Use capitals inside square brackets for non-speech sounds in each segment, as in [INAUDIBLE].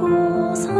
고선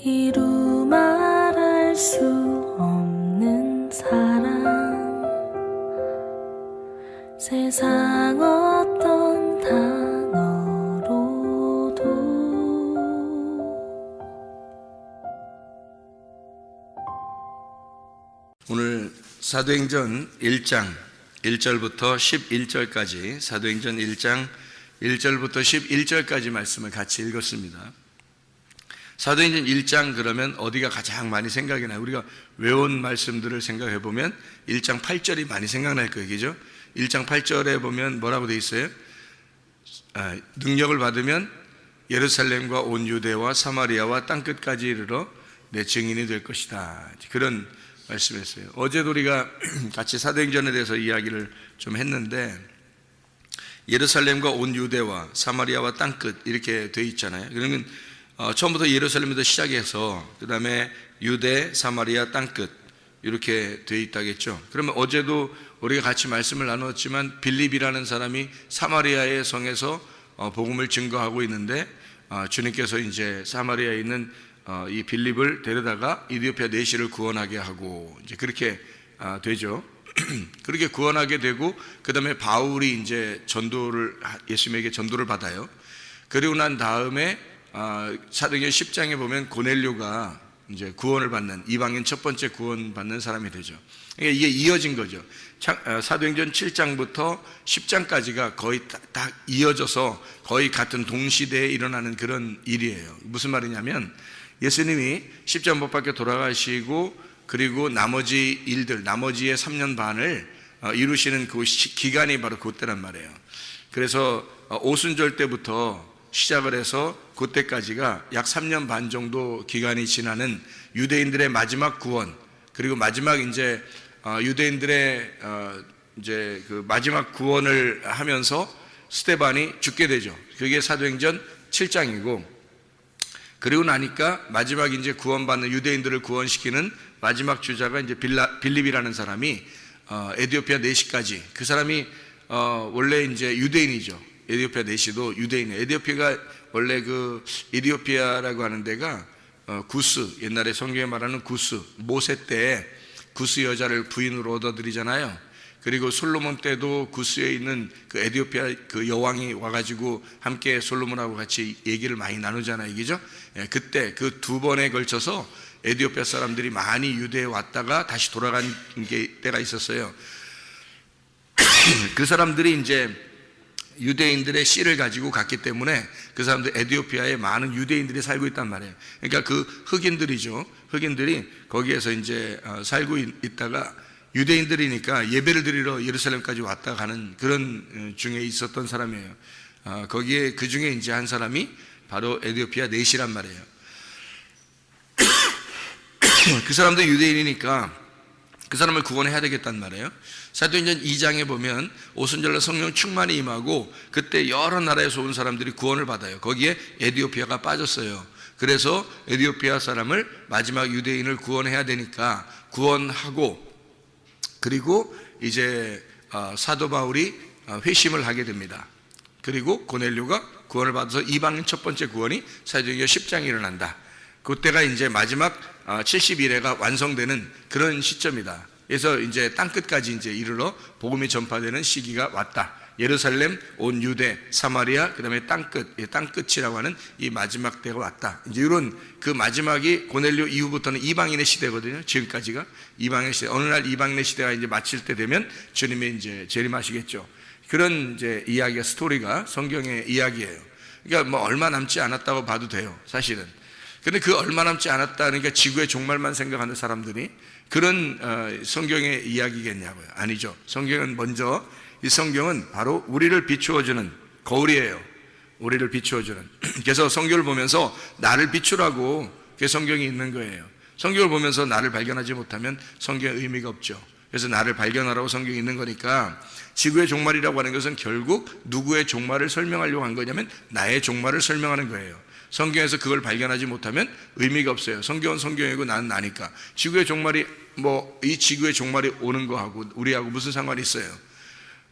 이루 말할 수 없는 사랑 세상 어떤 단어로도 오늘 사도행전 1장 1절부터 11절까지 사도행전 1장 1절부터 11절까지 말씀을 같이 읽었습니다. 사도행전 1장 그러면 어디가 가장 많이 생각이 나요? 우리가 외운 말씀들을 생각해 보면 1장 8절이 많이 생각날 거예요. 그죠? 1장 8절에 보면 뭐라고 돼 있어요? 아, 능력을 받으면 예루살렘과 온 유대와 사마리아와 땅 끝까지 이르러 내 증인이 될 것이다. 그런 말씀했어요. 어제도 우리가 [CLEARS THROAT] 같이 사도행전에 대해서 이야기를 좀 했는데 예루살렘과 온 유대와 사마리아와 땅 끝 이렇게 돼 있잖아요. 그러면 어, 처음부터 예루살렘에서 시작해서 그 다음에 유대, 사마리아, 땅끝 이렇게 돼 있다겠죠. 그러면 어제도 우리가 같이 말씀을 나눴지만 빌립이라는 사람이 사마리아의 성에서 어, 복음을 증거하고 있는데 어, 주님께서 이제 사마리아에 있는 어, 이 빌립을 데려다가 이디오피아 내시를 구원하게 하고 이제 그렇게 아, 되죠. [CLEARS THROAT] 그렇게 구원하게 되고 그 다음에 바울이 이제 전도를 예수님에게 전도를 받아요. 그리고 난 다음에 아, 사도행전 10장에 보면 고넬료가 이제 구원을 받는 이방인 첫 번째 구원 받는 사람이 되죠. 그러니까 이게 이어진 거죠. 차- 어, 사도행전 7장부터 10장까지가 거의 다, 다 이어져서 거의 같은 동시대에 일어나는 그런 일이에요. 무슨 말이냐면 예수님이 못 박혀 돌아가시고 그리고 나머지 일들, 나머지의 3년 반을 어, 이루시는 그 시- 기간이 바로 그때란 말이에요. 그래서 어, 오순절 때부터 시작을 해서 그때까지가 약 3년 반 정도 기간이 지나는 유대인들의 마지막 구원 그리고 마지막 이제 어, 유대인들의 어, 이제 그 마지막 구원을 하면서 스테반이 죽게 되죠. 그게 사도행전 7장이고 그리고 나니까 마지막 이제 구원받는 유대인들을 구원시키는 마지막 주자가 이제 빌라, 빌립이라는 사람이 어, 에디오피아 내시까지 그 사람이 어, 원래 이제 유대인이죠. 에디오피아 내시도 유대인이에요. 에디오피아가 원래 그 에디오피아라고 하는 데가 어, 구스 옛날에 성경에 말하는 구스 모세 때 구스 여자를 부인으로 얻어들이잖아요. 그리고 솔로몬 때도 구스에 있는 그 에디오피아 그 여왕이 와가지고 함께 솔로몬하고 같이 얘기를 많이 나누잖아요, 이게죠? 예, 그때 그 두 번에 걸쳐서 에디오피아 사람들이 많이 유대에 왔다가 다시 돌아간 게 때가 있었어요. [COUGHS] 그 사람들이 이제 유대인들의 씨를 가지고 갔기 때문에 그 사람들 에디오피아에 많은 유대인들이 살고 있단 말이에요. 그러니까 그 흑인들이죠. 흑인들이 거기에서 이제 어, 살고 있- 있다가 유대인들이니까 예배를 드리러 예루살렘까지 왔다 가는 그런 어, 중에 있었던 사람이에요. 아, 거기에 그 중에 이제 한 사람이 바로 에디오피아 내시란 말이에요. [COUGHS] 그 사람도 유대인이니까 그 사람을 구원해야 되겠단 말이에요. 사도행전 2장에 보면 오순절날 성령 충만이 임하고 그때 여러 나라에서 온 사람들이 구원을 받아요. 거기에 에디오피아가 빠졌어요. 그래서 에디오피아 사람을 마지막 유대인을 구원해야 되니까 구원하고 그리고 이제 어, 사도 바울이 어, 회심을 하게 됩니다. 그리고 고넬료가 구원을 받아서 이방인 첫 번째 구원이 사도행전 10장에 일어난다. 그때가 이제 마지막 70일회가 완성되는 그런 시점이다. 그래서 이제 땅 끝까지 이제 이르러 복음이 전파되는 시기가 왔다. 예루살렘, 온 유대, 사마리아, 그 다음에 땅 끝, 예, 땅 끝이라고 하는 이 마지막 때가 왔다. 이제 이런 그 마지막이 고넬료 이후부터는 이방인의 시대거든요. 지금까지가 이방인의 시대. 어느 날 이방인의 시대가 이제 마칠 때 되면 주님이 이제 재림하시겠죠. 그런 이제 이야기가 스토리가 성경의 이야기예요. 그러니까 뭐 얼마 남지 않았다고 봐도 돼요. 사실은. 근데 그 얼마 남지 않았다는 게 지구의 종말만 생각하는 사람들이 그런 어, 성경의 이야기겠냐고요. 아니죠. 성경은 먼저 이 성경은 바로 우리를 비추어주는 거울이에요. 우리를 비추어주는. [CLEARS THROAT] 그래서 성경을 보면서 나를 비추라고 그 성경이 있는 거예요. 성경을 보면서 나를 발견하지 못하면 성경의 의미가 없죠. 그래서 나를 발견하라고 성경이 있는 거니까 지구의 종말이라고 하는 것은 결국 누구의 종말을 설명하려고 한 거냐면 나의 종말을 설명하는 거예요. 성경에서 그걸 발견하지 못하면 의미가 없어요. 성경은 성경이고 나는 나니까. 지구의 종말이 뭐 이 지구의 종말이 오는 거하고 우리하고 무슨 상관이 있어요?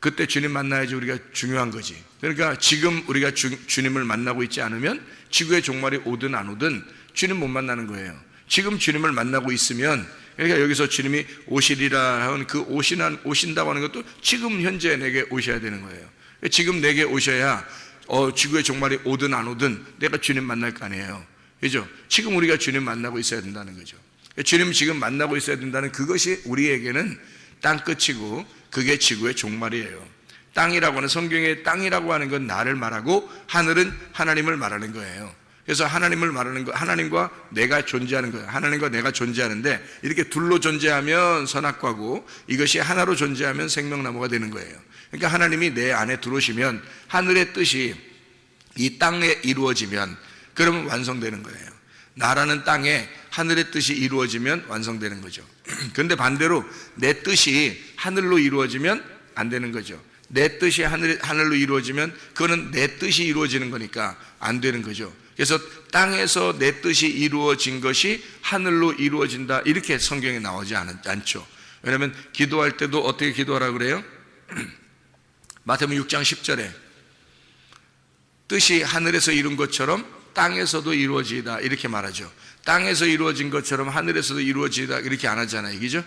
그때 주님 만나야지 우리가 중요한 거지. 그러니까 지금 우리가 주, 주님을 만나고 있지 않으면 지구의 종말이 오든 안 오든 주님 못 만나는 거예요. 지금 주님을 만나고 있으면 그러니까 여기서 주님이 오시리라 하는 그 오시는 오신다고 하는 것도 지금 현재 내게 오셔야 되는 거예요. 지금 내게 오셔야 어, 지구의 종말이 오든 안 오든 내가 주님 만날 거 아니에요. 그죠? 지금 우리가 주님 만나고 있어야 된다는 거죠. 주님 지금 만나고 있어야 된다는 그것이 우리에게는 땅 끝이고 그게 지구의 종말이에요. 땅이라고 하는 성경의 땅이라고 하는 건 나를 말하고 하늘은 하나님을 말하는 거예요. 그래서 하나님을 말하는 거, 하나님과 내가 존재하는 거예요. 하나님과 내가 존재하는데 이렇게 둘로 존재하면 선악과고 이것이 하나로 존재하면 생명나무가 되는 거예요. 그러니까 하나님이 내 안에 들어오시면 하늘의 뜻이 이 땅에 이루어지면 그러면 완성되는 거예요. 나라는 땅에 하늘의 뜻이 이루어지면 완성되는 거죠. [CLEARS THROAT] 그런데 반대로 내 뜻이 하늘로 이루어지면 안 되는 거죠. 내 뜻이 하늘, 하늘로 이루어지면 그거는 내 뜻이 이루어지는 거니까 안 되는 거죠. 그래서 땅에서 내 뜻이 이루어진 것이 하늘로 이루어진다. 이렇게 성경에 나오지 않, 않죠. 왜냐하면 기도할 때도 어떻게 기도하라 그래요? [CLEARS THROAT] 마태복음 6장 10절에 뜻이 하늘에서 이룬 것처럼 땅에서도 이루어지다 이렇게 말하죠. 땅에서 이루어진 것처럼 하늘에서도 이루어지다 이렇게 안 하잖아요. 그죠?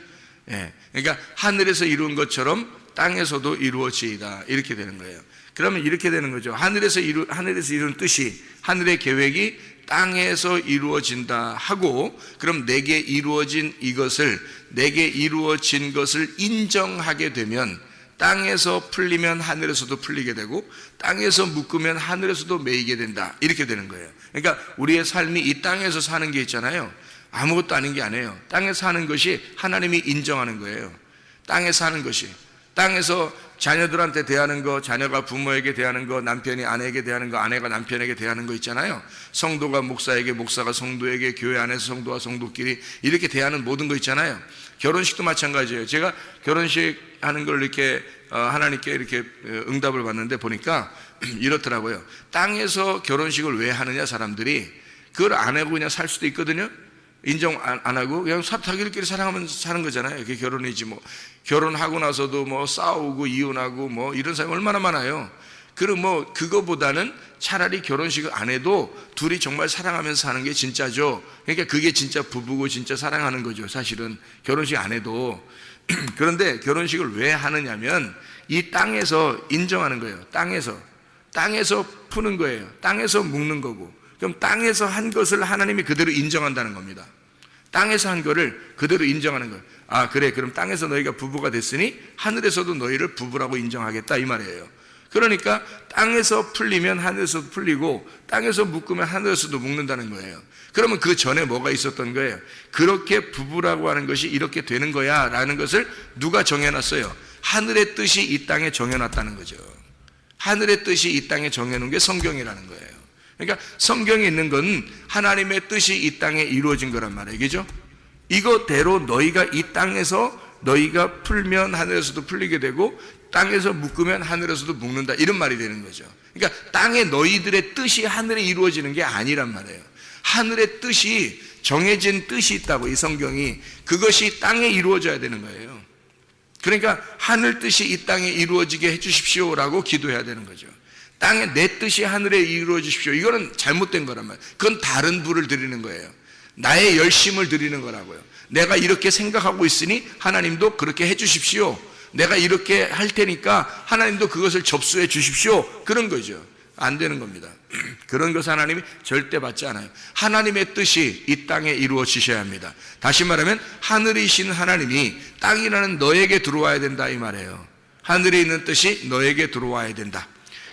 예. 그러니까 하늘에서 이룬 것처럼 땅에서도 이루어지다 이렇게 되는 거예요. 그러면 이렇게 되는 거죠. 하늘에서 이루 하늘에서 이룬 뜻이 하늘의 계획이 땅에서 이루어진다 하고 그럼 내게 이루어진 이것을 내게 이루어진 것을 인정하게 되면 땅에서 풀리면 하늘에서도 풀리게 되고 땅에서 묶으면 하늘에서도 매이게 된다. 이렇게 되는 거예요. 그러니까 우리의 삶이 이 땅에서 사는 게 있잖아요. 아무것도 아닌 게 아니에요. 땅에 사는 것이 하나님이 인정하는 거예요. 땅에 사는 것이. 땅에서 자녀들한테 대하는 거, 자녀가 부모에게 대하는 거, 남편이 아내에게 대하는 거, 아내가 남편에게 대하는 거 있잖아요. 성도가 목사에게, 목사가 성도에게, 교회 안에서 성도와 성도끼리 이렇게 대하는 모든 거 있잖아요. 결혼식도 마찬가지예요. 제가 결혼식 하는 걸 이렇게 어, 하나님께 이렇게 응답을 받는데 보니까 [CLEARS THROAT] 이렇더라고요. 땅에서 결혼식을 왜 하느냐 사람들이 그걸 안 하고 그냥 살 수도 있거든요. 인정 안 하고 그냥 자기들끼리 사랑하면서 사는 거잖아요. 그게 결혼이지 뭐 결혼하고 나서도 뭐 싸우고 이혼하고 뭐 이런 사람이 얼마나 많아요. 그럼 뭐 그거보다는 차라리 결혼식을 안 해도 둘이 정말 사랑하면서 사는 게 진짜죠. 그러니까 그게 진짜 부부고 진짜 사랑하는 거죠. 사실은 결혼식 안 해도 [CLEARS THROAT] 그런데 결혼식을 왜 하느냐면 이 땅에서 인정하는 거예요. 땅에서 땅에서 푸는 거예요. 땅에서 묶는 거고. 그럼 땅에서 한 것을 하나님이 그대로 인정한다는 겁니다. 땅에서 한 거를 그대로 인정하는 거예요. 아, 그래. 그럼 땅에서 너희가 부부가 됐으니 하늘에서도 너희를 부부라고 인정하겠다 이 말이에요. 그러니까 땅에서 풀리면 하늘에서도 풀리고 땅에서 묶으면 하늘에서도 묶는다는 거예요. 그러면 그 전에 뭐가 있었던 거예요? 그렇게 부부라고 하는 것이 이렇게 되는 거야 라는 것을 누가 정해놨어요? 하늘의 뜻이 이 땅에 정해놨다는 거죠. 하늘의 뜻이 이 땅에 정해놓은 게 성경이라는 거예요. 그러니까 성경에 있는 건 하나님의 뜻이 이 땅에 이루어진 거란 말이에요. 그죠? 이거대로 너희가 이 땅에서 너희가 풀면 하늘에서도 풀리게 되고 땅에서 묶으면 하늘에서도 묶는다 이런 말이 되는 거죠. 그러니까 땅에 너희들의 뜻이 하늘에 이루어지는 게 아니란 말이에요. 하늘의 뜻이 정해진 뜻이 있다고 이 성경이 그것이 땅에 이루어져야 되는 거예요. 그러니까 하늘 뜻이 이 땅에 이루어지게 해 주십시오라고 기도해야 되는 거죠. 땅에 내 뜻이 하늘에 이루어지십시오. 이거는 잘못된 거란 말이에요. 그건 다른 부를 드리는 거예요. 나의 열심을 드리는 거라고요. 내가 이렇게 생각하고 있으니 하나님도 그렇게 해 주십시오. 내가 이렇게 할 테니까 하나님도 그것을 접수해 주십시오. 그런 거죠. 안 되는 겁니다. [CLEARS THROAT] 그런 것을 하나님이 절대 받지 않아요. 하나님의 뜻이 이 땅에 이루어지셔야 합니다. 다시 말하면 하늘이신 하나님이 땅이라는 너에게 들어와야 된다 이 말이에요. 하늘에 있는 뜻이 너에게 들어와야 된다.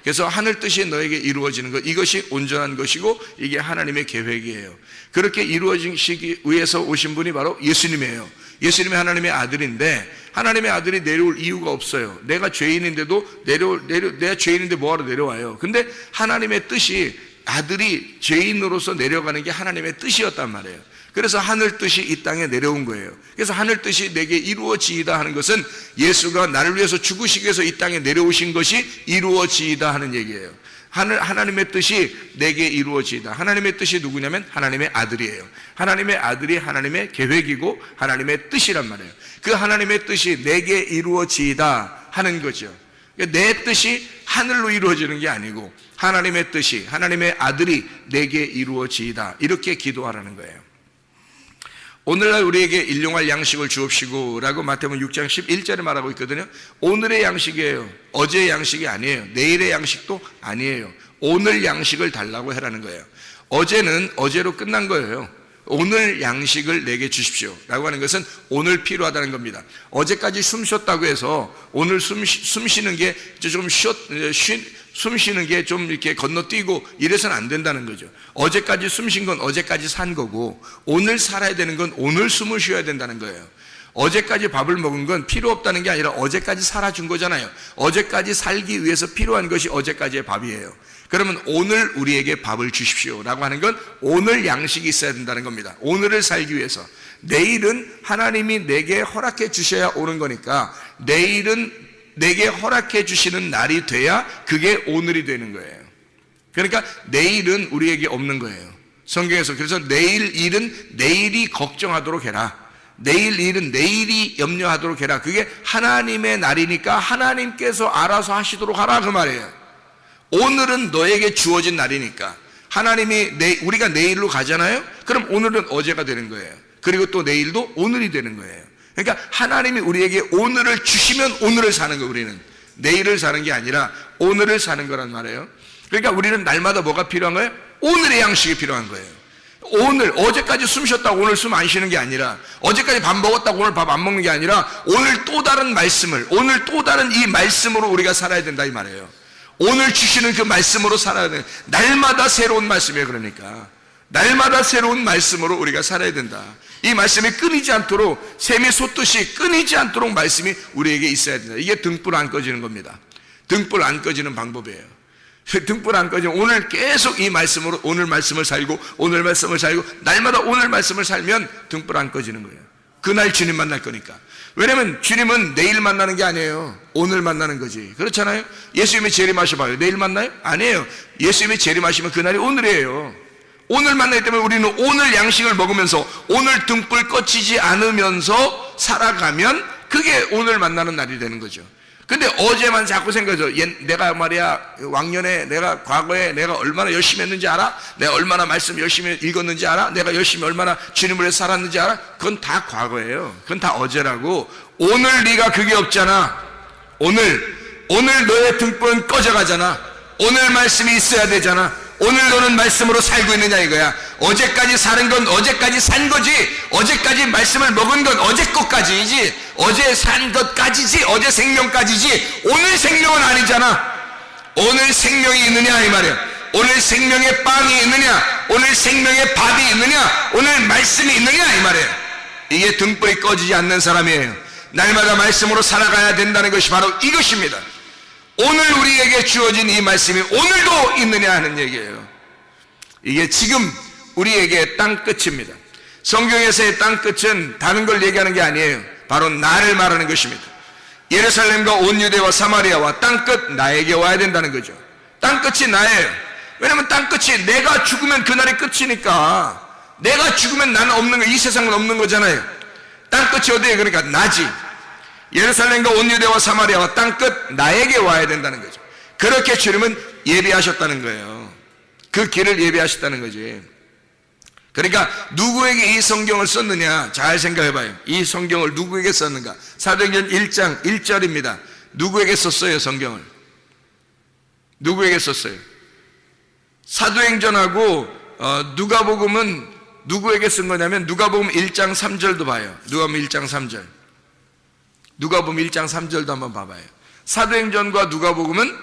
그래서 하늘 뜻이 너에게 이루어지는 것 이것이 온전한 것이고 이게 하나님의 계획이에요. 그렇게 이루어지기 위해서 오신 분이 바로 예수님이에요. 예수님이 하나님의 아들인데 하나님의 아들이 내려올 이유가 없어요. 내가 죄인인데도 내려 내려 내가 죄인인데 뭐하러 내려와요? 근데 하나님의 뜻이 아들이 죄인으로서 내려가는 게 하나님의 뜻이었단 말이에요. 그래서 하늘 뜻이 이 땅에 내려온 거예요. 그래서 하늘 뜻이 내게 이루어지이다 하는 것은 예수가 나를 위해서 죽으시기 위해서 이 땅에 내려오신 것이 이루어지이다 하는 얘기예요. 하늘, 하나님의 뜻이 내게 이루어지이다. 하나님의 뜻이 누구냐면 하나님의 아들이에요. 하나님의 아들이 하나님의 계획이고 하나님의 뜻이란 말이에요. 그 하나님의 뜻이 내게 이루어지이다 하는 거죠. 그러니까 내 뜻이 하늘로 이루어지는 게 아니고 하나님의 뜻이 하나님의 아들이 내게 이루어지이다. 이렇게 기도하라는 거예요. 오늘날 우리에게 일용할 양식을 주옵시고라고 마태복음 6장 11절에 말하고 있거든요. 오늘의 양식이에요. 어제의 양식이 아니에요. 내일의 양식도 아니에요. 오늘 양식을 달라고 해라는 거예요. 어제는 어제로 끝난 거예요. 오늘 양식을 내게 주십시오. 라고 하는 것은 오늘 필요하다는 겁니다. 어제까지 숨 쉬었다고 해서 오늘 숨, 쉬- 숨 쉬는 게좀 쉬었, 쉬, 숨 쉬는 게 좀 이렇게 건너뛰고 이래서는 안 된다는 거죠. 어제까지 숨 쉰 건 어제까지 산 거고 오늘 살아야 되는 건 오늘 숨을 쉬어야 된다는 거예요. 어제까지 밥을 먹은 건 필요 없다는 게 아니라 어제까지 살아준 거잖아요. 어제까지 살기 위해서 필요한 것이 어제까지의 밥이에요. 그러면 오늘 우리에게 밥을 주십시오. 라고 하는 건 오늘 양식이 있어야 된다는 겁니다. 오늘을 살기 위해서. 내일은 하나님이 내게 허락해 주셔야 오는 거니까 내일은 내게 허락해 주시는 날이 돼야 그게 오늘이 되는 거예요. 그러니까 내일은 우리에게 없는 거예요. 성경에서 그래서 내일 일은 내일이 걱정하도록 해라. 내일 일은 내일이 염려하도록 해라. 그게 하나님의 날이니까 하나님께서 알아서 하시도록 하라 그 말이에요. 오늘은 너에게 주어진 날이니까 하나님이 내, 우리가 내일로 가잖아요. 그럼 오늘은 어제가 되는 거예요. 그리고 또 내일도 오늘이 되는 거예요. 그러니까 하나님이 우리에게 오늘을 주시면 오늘을 사는 거예요. 우리는 내일을 사는 게 아니라 오늘을 사는 거란 말이에요. 그러니까 우리는 날마다 뭐가 필요한 거예요? 오늘의 양식이 필요한 거예요. 오늘 어제까지 숨 쉬었다고 오늘 숨 안 쉬는 게 아니라 어제까지 밥 먹었다고 오늘 밥 안 먹는 게 아니라 오늘 또 다른 말씀을 오늘 또 다른 이 말씀으로 우리가 살아야 된다 이 말이에요. 오늘 주시는 그 말씀으로 살아야 돼. 날마다 새로운 말씀이에요. 그러니까 날마다 새로운 말씀으로 우리가 살아야 된다. 이 말씀이 끊이지 않도록 샘이 솟듯이 끊이지 않도록 말씀이 우리에게 있어야 된다. 이게 등불 안 꺼지는 겁니다. 등불 안 꺼지는 방법이에요. [LAUGHS] 등불 안 꺼지면 오늘 계속 이 말씀으로 오늘 말씀을 살고 오늘 말씀을 살고 날마다 오늘 말씀을 살면 등불 안 꺼지는 거예요. 그날 주님 만날 거니까. 왜냐면 주님은 내일 만나는 게 아니에요. 오늘 만나는 거지. 그렇잖아요? 예수님이 재림하셔 봐요. 내일 만나요? 아니에요. 예수님이 재림하시면 그날이 오늘이에요. 오늘 만나기 때문에 우리는 오늘 양식을 먹으면서 오늘 등불 꺼지지 않으면서 살아가면 그게 오늘 만나는 날이 되는 거죠. 근데 어제만 자꾸 생각해서 옛- 내가 말이야 왕년에 내가 과거에 내가 얼마나 열심히 했는지 알아? 내가 얼마나 말씀 열심히 읽었는지 알아? 내가 열심히 얼마나 주님을 위해 살았는지 알아? 그건 다 과거예요. 그건 다 어제라고. 오늘 네가 그게 없잖아. 오늘 오늘 너의 등불은 꺼져가잖아. 오늘 말씀이 있어야 되잖아. 오늘 너는 말씀으로 살고 있느냐 이거야. 어제까지 사는 건 어제까지 산 거지. 어제까지 말씀을 먹은 건 어제 것까지이지. 어제 산 것까지지. 어제 생명까지지. 오늘 생명은 아니잖아. 오늘 생명이 있느냐 이 말이야. 오늘 생명의 빵이 있느냐? 오늘 생명의 밥이 있느냐? 오늘 말씀이 있느냐 이 말이야. 이게 등불이 꺼지지 않는 사람이에요. 날마다 말씀으로 살아가야 된다는 것이 바로 이것입니다. 오늘 우리에게 주어진 이 말씀이 오늘도 있느냐 하는 얘기예요. 이게 지금 우리에게 땅 끝입니다. 성경에서의 땅 끝은 다른 걸 얘기하는 게 아니에요. 바로 나를 말하는 것입니다. 예루살렘과 온 유대와 사마리아와 땅 끝 나에게 와야 된다는 거죠. 땅 끝이 나예요. 왜냐면 땅 끝이 내가 죽으면 그날이 끝이니까 내가 죽으면 나는 없는 거, 이 세상은 없는 거잖아요. 땅 끝이 어디에 그러니까 나지. 예루살렘과 온 유대와 사마리아와 땅끝 나에게 와야 된다는 거죠. 그렇게 주님은 예비하셨다는 거예요. 그 길을 예비하셨다는 거지. 그러니까 누구에게 이 성경을 썼느냐 잘 생각해 봐요. 이 성경을 누구에게 썼는가? 사도행전 1장 1절입니다. 누구에게 썼어요, 성경을? 누구에게 썼어요? 사도행전하고 어, 누가복음은 누구에게 쓴 거냐면 누가복음 1장 3절도 봐요. 누가복음 1장 3절. 누가복음 1장 3절도 한번 봐봐요. 사도행전과 누가복음은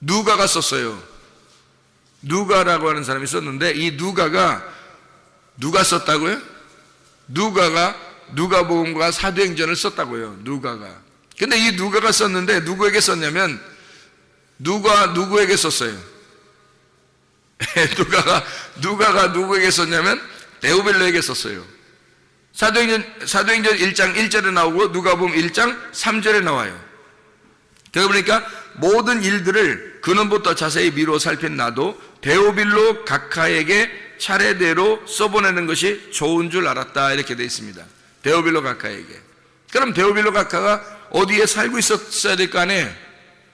누가가 썼어요. 누가라고 하는 사람이 썼는데 이 누가가 누가 썼다고요? 누가가 누가복음과 사도행전을 썼다고요. 누가가. 근데 이 누가가 썼는데 누구에게 썼냐면 누가 누구에게 썼어요? [LAUGHS] 누가가 누가가 누구에게 썼냐면 데오벨로에게 썼어요. 사도행전 사도행전 1장 1절에 나오고 누가복음 1장 3절에 나와요. 그러고 보니까 모든 일들을 근원부터 자세히 미루어 살핀 나도 데오빌로 각하에게 차례대로 써보내는 것이 좋은 줄 알았다 이렇게 되어 있습니다. 데오빌로 각하에게. 그럼 데오빌로 각하가 어디에 살고 있었어야 될 거 아니에요?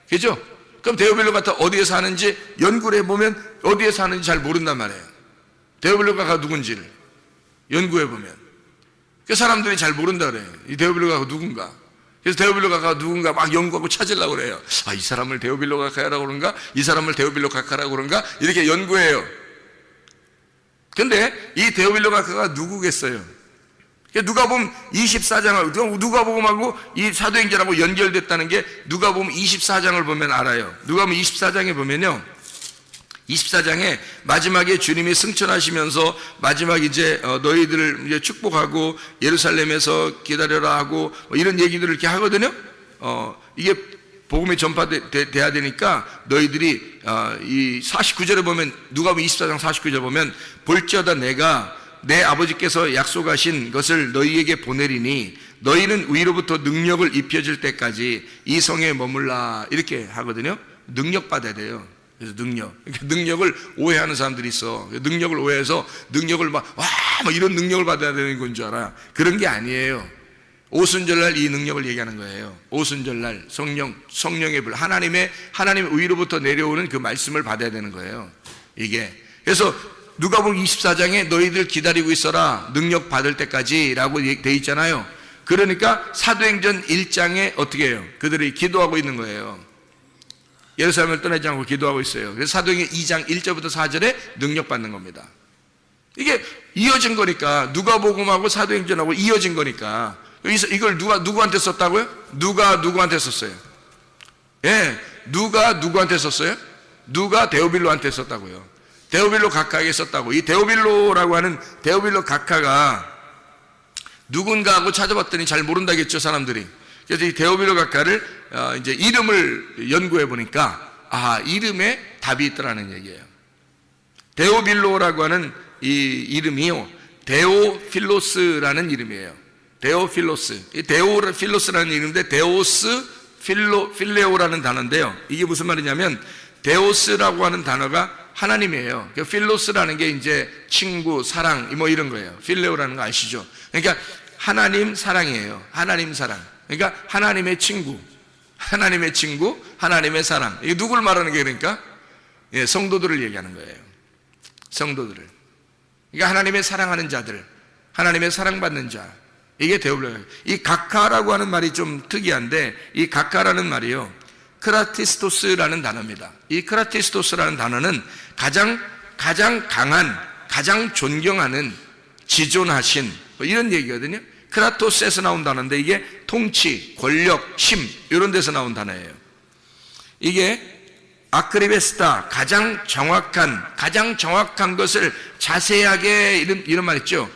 그죠? 그럼 데오빌로 각하 어디에 사는지 연구를 해보면 어디에 사는지 잘 모른단 말이에요. 데오빌로 각하가 누군지를 연구해보면. 그 사람들이 잘 모른다 그래요. 이 데오빌로 각하가 누군가. 그래서 데오빌로 각하가 누군가 막 연구하고 찾으려고 그래요. 아, 이 사람을 데오빌로 각하라고 그런가? 이 사람을 데오빌로 각하라고 그런가? 이렇게 연구해요. 근데 이 데오빌로 각하가 누구겠어요? 누가 보면 24장을 누가 보고하고 이 사도행전하고 연결됐다는 게 누가 보면 24장을 보면 알아요. 누가 보면 24장에 보면요. 24장에 마지막에 주님이 승천하시면서 마지막 이제 어, 너희들을 이제 축복하고 예루살렘에서 기다려라 하고 뭐 이런 얘기들을 이렇게 하거든요. 어, 이게 복음이 전파돼야 되니까 너희들이 어, 이 49절에 보면 누가 보면 24장 49절 보면 볼지어다 내가 내 아버지께서 약속하신 것을 너희에게 보내리니 너희는 위로부터 능력을 입혀질 때까지 이 성에 머물라 이렇게 하거든요. 능력 받아야 돼요. 그래서 능력. 능력을 오해하는 사람들이 있어. 능력을 오해해서 능력을 막, 와, 뭐 이런 능력을 받아야 되는 건 줄 알아. 그런 게 아니에요. 오순절날 이 능력을 얘기하는 거예요. 오순절날 성령, 성령의 불, 하나님의, 하나님의 위로부터 내려오는 그 말씀을 받아야 되는 거예요. 이게. 그래서 누가 보면 24장에 너희들 기다리고 있어라. 능력 받을 때까지 라고 돼 있잖아요. 그러니까 사도행전 1장에 어떻게 해요? 그들이 기도하고 있는 거예요. 예루살렘을 떠나지 않고 기도하고 있어요. 그래서 사도행전 2장 1절부터 4절에 능력 받는 겁니다. 이게 이어진 거니까 누가 복음하고 사도행전하고 이어진 거니까 이걸 누가 누구한테 썼다고요? 누가 누구한테 썼어요? 예, 누가 누구한테 썼어요? 누가 데오빌로한테 썼다고요. 데오빌로 각하에게 썼다고. 이 데오빌로라고 하는 데오빌로 각하가 누군가 하고 찾아봤더니 잘 모른다겠죠 사람들이. 그래서 이 데오빌로 각하를 어, 이제 이름을 연구해 보니까 아 이름에 답이 있더라는 얘기예요. 데오빌로라고 하는 이 이름이요 데오필로스라는 이름이에요. 데오필로스. 이 데오필로스라는 이름인데 데오스 필로 필레오라는 단어인데요. 이게 무슨 말이냐면 데오스라고 하는 단어가 하나님이에요. 그 필로스라는 게 이제 친구, 사랑 뭐 이런 거예요. 필레오라는 거 아시죠? 그러니까 하나님 사랑이에요. 하나님 사랑. 그러니까 하나님의 친구, 하나님의 친구, 하나님의 사랑. 이게 누굴 말하는 게 그러니까? 예, 성도들을 얘기하는 거예요. 성도들을. 그러니까 하나님의 사랑하는 자들, 하나님의 사랑받는 자. 이게 데오블레. 이 각하라고 하는 말이 좀 특이한데 이 각하라는 말이요. 크라티스토스라는 단어입니다. 이 크라티스토스라는 단어는 가장 가장 강한, 가장 존경하는, 지존하신 뭐 이런 얘기거든요. 크라토스에서 나온 단어인데 이게 통치, 권력, 힘 이런 데서 나온 단어예요. 이게 아크리베스타 가장 정확한 가장 정확한 것을 자세하게 이런 이런 말 있죠.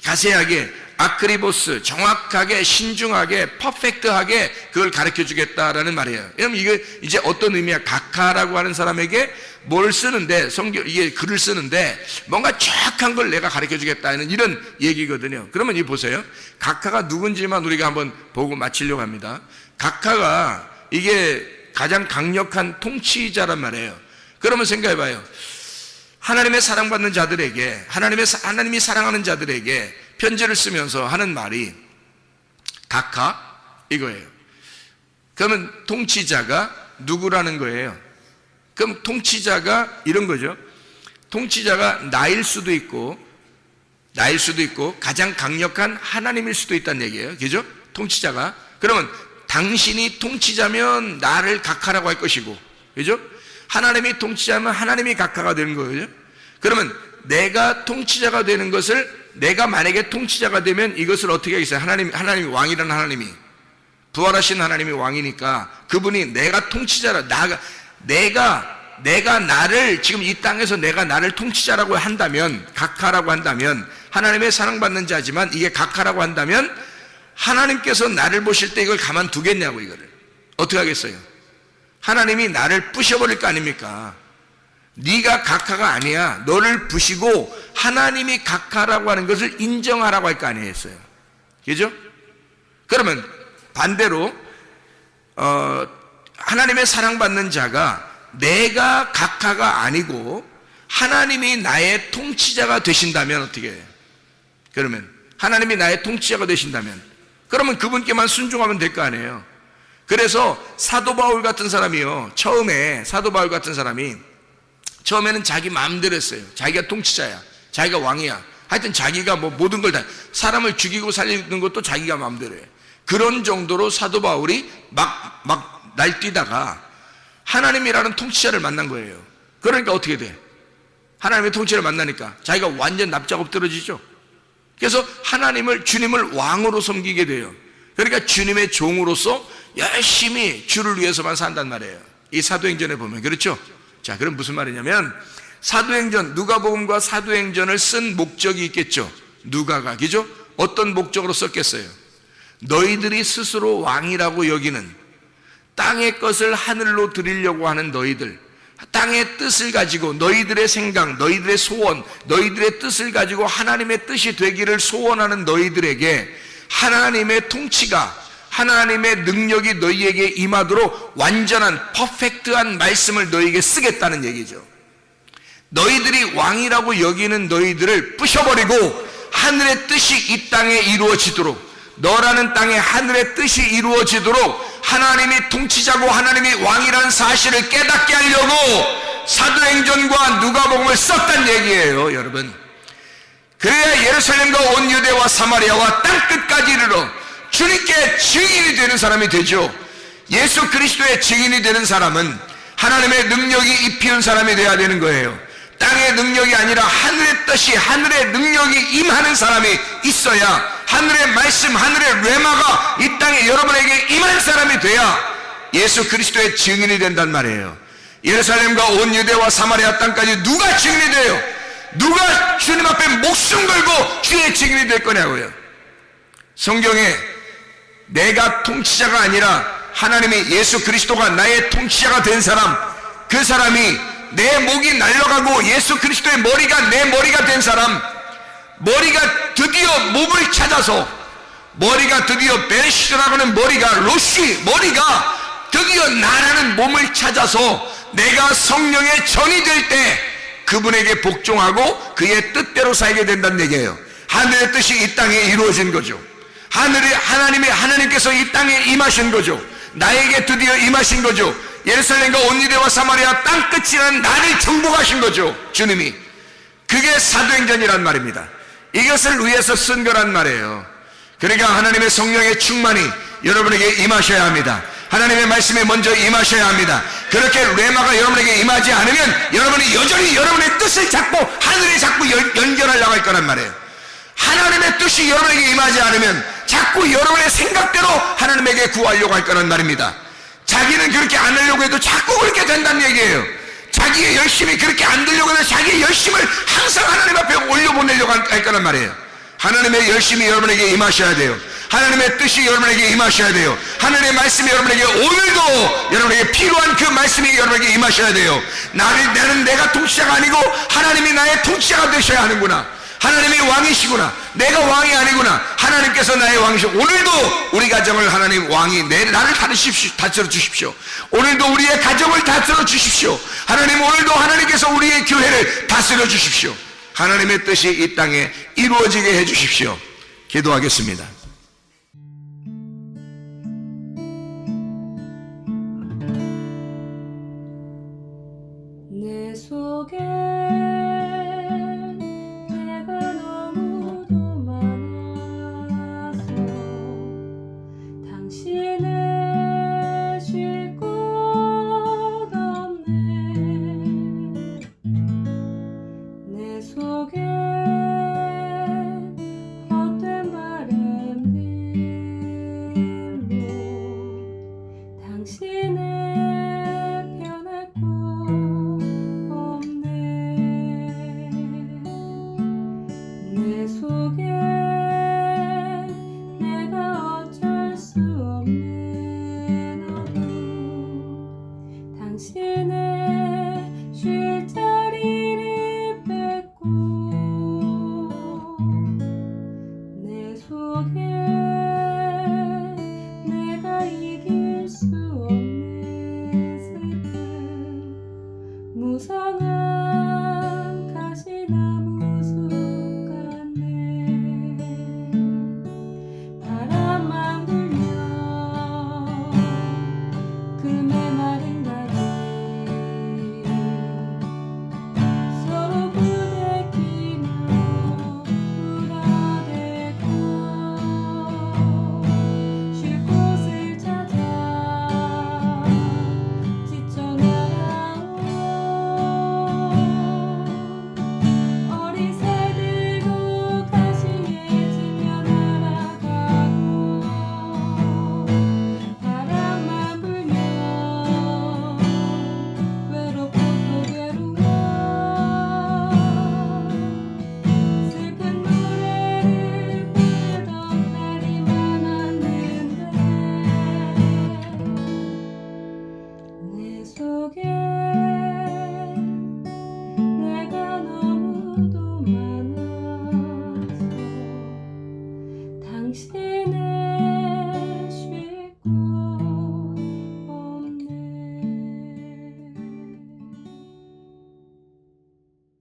자세하게 아크리보스 정확하게 신중하게 퍼펙트하게 그걸 가르쳐 주겠다라는 말이에요. 왜냐면 이게 이제 어떤 의미야? 각하라고 하는 사람에게 뭘 쓰는데 성경 이게 글을 쓰는데 뭔가 정확한 걸 내가 가르쳐 주겠다는 이런 얘기거든요. 그러면 이 보세요. 각하가 누군지만 우리가 한번 보고 마치려고 합니다. 각하가 이게 가장 강력한 통치자란 말이에요. 그러면 생각해 봐요. 하나님의 사랑받는 자들에게 하나님의 사- 하나님이 사랑하는 자들에게 편지를 쓰면서 하는 말이 각하 이거예요. 그러면 통치자가 누구라는 거예요? 그럼 통치자가 이런 거죠. 통치자가 나일 수도 있고 나일 수도 있고 가장 강력한 하나님일 수도 있다는 얘기예요. 그죠? 통치자가 그러면 당신이 통치자면 나를 각하라고 할 것이고 그죠? 하나님이 통치자면 하나님이 각하가 되는 거예요. 그러면 내가 통치자가 되는 것을 내가 만약에 통치자가 되면 이것을 어떻게 하겠어요? 하나님 하나님이 왕이라는 하나님이 부활하신 하나님이 왕이니까 그분이 내가 통치자라 나가 내가 내가 나를 지금 이 땅에서 내가 나를 통치자라고 한다면 각하라고 한다면 하나님의 사랑받는 자지만 이게 각하라고 한다면 하나님께서 나를 보실 때 이걸 가만 두겠냐고 이거를 어떻게 하겠어요? 하나님이 나를 부셔버릴 거 아닙니까? 네가 각하가 아니야. 너를 부시고 하나님이 각하라고 하는 것을 인정하라고 할 거 아니겠어요? 그죠? 그러면 반대로 어, 하나님의 사랑받는 자가 내가 각하가 아니고 하나님이 나의 통치자가 되신다면 어떻게 해요? 그러면 하나님이 나의 통치자가 되신다면 그러면 그분께만 순종하면 될 거 아니에요. 그래서 사도 바울 같은 사람이요. 처음에 사도 바울 같은 사람이 처음에는 자기 마음대로 했어요. 자기가 통치자야. 자기가 왕이야. 하여튼 자기가 뭐 모든 걸 다 사람을 죽이고 살리는 것도 자기가 마음대로 해. 그런 정도로 사도 바울이 막, 막 날뛰다가 하나님이라는 통치자를 만난 거예요. 그러니까 어떻게 돼? 하나님의 통치를 만나니까 자기가 완전 납작 엎드러지죠. 그래서 하나님을, 주님을 왕으로 섬기게 돼요. 그러니까 주님의 종으로서 열심히 주를 위해서만 산단 말이에요. 이 사도행전에 보면. 그렇죠? 자, 그럼 무슨 말이냐면 사도행전, 누가복음과 사도행전을 쓴 목적이 있겠죠. 누가가, 그죠? 어떤 목적으로 썼겠어요? 너희들이 스스로 왕이라고 여기는 땅의 것을 하늘로 드리려고 하는 너희들, 땅의 뜻을 가지고 너희들의 생각, 너희들의 소원, 너희들의 뜻을 가지고 하나님의 뜻이 되기를 소원하는 너희들에게 하나님의 통치가 하나님의 능력이 너희에게 임하도록 완전한 퍼펙트한 말씀을 너희에게 쓰겠다는 얘기죠. 너희들이 왕이라고 여기는 너희들을 부셔버리고 하늘의 뜻이 이 땅에 이루어지도록 너라는 땅에 하늘의 뜻이 이루어지도록 하나님이 통치자고 하나님이 왕이라는 사실을 깨닫게 하려고 사도행전과 누가복음을 썼단 얘기예요, 여러분. 그래야 예루살렘과 온 유대와 사마리아와 땅 끝까지 이르러 주님께 증인이 되는 사람이 되죠. 예수 그리스도의 증인이 되는 사람은 하나님의 능력이 입히는 사람이 되어야 되는 거예요. 땅의 능력이 아니라 하늘의 뜻이 하늘의 능력이 임하는 사람이 있어야 하늘의 말씀, 하늘의 레마가 이 땅에 여러분에게 임한 사람이 돼야 예수 그리스도의 증인이 된단 말이에요. 예루살렘과 온 유대와 사마리아 땅까지 누가 증인이 돼요? 누가 주님 앞에 목숨 걸고 주의 증인이 될 거냐고요. 성경에 내가 통치자가 아니라 하나님이 예수 그리스도가 나의 통치자가 된 사람, 그 사람이 내 목이 날려가고 예수 그리스도의 머리가 내 머리가 된 사람, 머리가 드디어 몸을 찾아서 머리가 드디어 베르시라고 하는 머리가 로시 머리가 드디어 나라는 몸을 찾아서 내가 성령의 전이 될 때 그분에게 복종하고 그의 뜻대로 살게 된다는 얘기예요. 하늘의 뜻이 이 땅에 이루어진 거죠. 하늘의 하나님의 하나님께서 이 땅에 임하신 거죠. 나에게 드디어 임하신 거죠. 예루살렘과 온 유대와 사마리아 땅 끝이라는 나를 정복하신 거죠. 주님이. 그게 사도행전이란 말입니다. 이것을 위해서 쓴 거란 말이에요. 그러니까 하나님의 성령의 충만이 여러분에게 임하셔야 합니다. 하나님의 말씀에 먼저 임하셔야 합니다. 그렇게 레마가 여러분에게 임하지 않으면 여러분이 여전히 여러분의 뜻을 잡고 하늘에 자꾸 연, 연결하려고 할 거란 말이에요. 하나님의 뜻이 여러분에게 임하지 않으면 자꾸 여러분의 생각대로 하나님에게 구하려고 할 거란 말입니다. 자기는 그렇게 안 하려고 해도 자꾸 그렇게 된다는 얘기예요. 자기의 열심이 그렇게 안 되려고 해도 자기의 열심을 항상 하나님 앞에 올려보내려고 할 거란 말이에요. 하나님의 열심이 여러분에게 임하셔야 돼요. 하나님의 뜻이 여러분에게 임하셔야 돼요. 하나님의 말씀이 여러분에게 오늘도 여러분에게 필요한 그 말씀이 여러분에게 임하셔야 돼요. 나를, 나는 내가 통치자가 아니고 하나님이 나의 통치자가 되셔야 하는구나. 하나님이 왕이시구나. 내가 왕이 아니구나. 하나님께서 나의 왕이시고 오늘도 우리 가정을 하나님 왕이 내 나를 다루십시오. 다스려 주십시오. 오늘도 우리의 가정을 다스려 주십시오. 하나님 오늘도 하나님께서 우리의 교회를 다스려 주십시오. 하나님의 뜻이 이 땅에 이루어지게 해 주십시오. 기도하겠습니다.